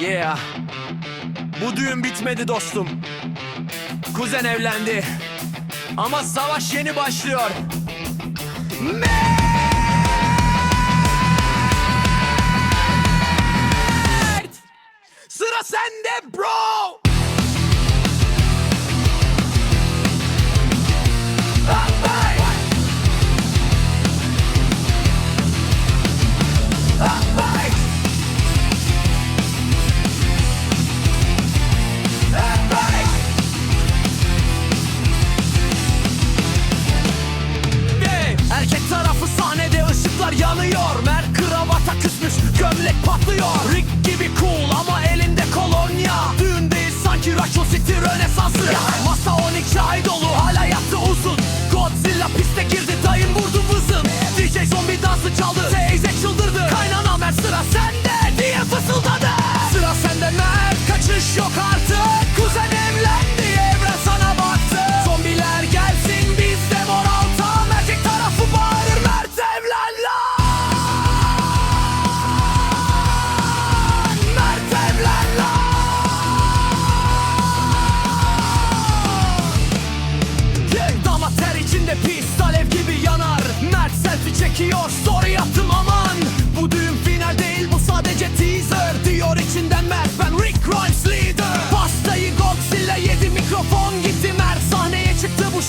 Yeah. Bu düğün bitmedi dostum. Kuzen evlendi. Ama savaş yeni başlıyor. Mert! Sıra sende bro! Rönesansı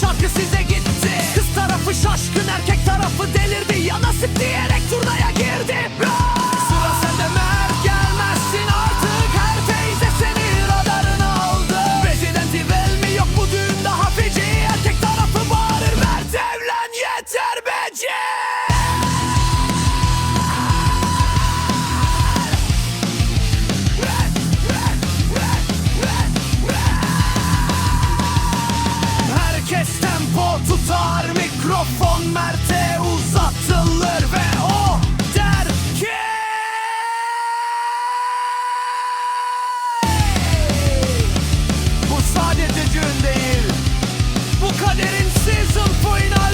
şarkı size gitti. Kız tarafı şaşkın erkek tarafı delirdi. Ya nasip diyerek Mert'e uzatılır Ve o der ki Bu sadece gün değil Bu kaderin season finali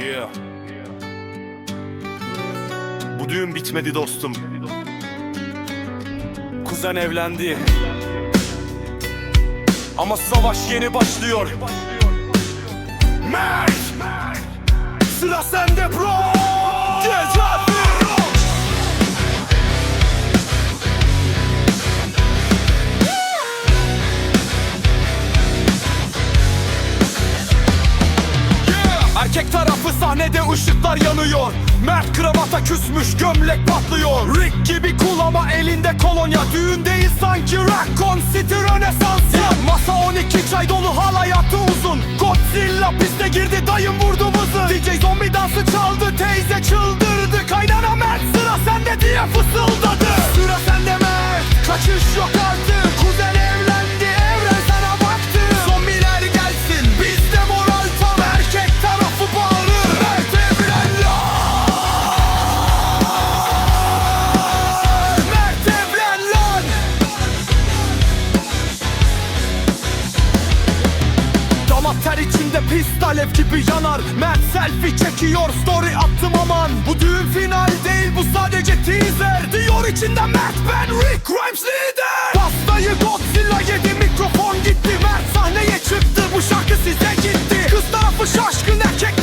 Yeah. Bu düğün bitmedi dostum. Kuzen evlendi. Ama savaş yeni başlıyor. Mert! Sıra sende bro! Gece sahnede ışıklar yanıyor. Mert kravata küsmüş gömlek patlıyor. Rick gibi cool ama elinde kolonya. Düğündeyiz sanki Raccoon City Rönesansı Masa 12 çay dolu hala yattı uzun. Godzilla piste girdi dayım vurdu vızı. DJ zombi dansı çaldı teyze çıldırdı. Kaynana Mert sıra sende diye fısıldadı. Sıra sende Mert kaçış yok artık Ter içinde pis alev gibi yanar. Mert selfie çekiyor story attım aman. Bu düğün final değil bu sadece teaser. Diyor içinde Mert ben Rick Grimes lider. Pastayı Godzilla yedi mikrofon gitti. Mert sahneye çıktı bu şarkı size gitti. Kız tarafı şaşkın erkek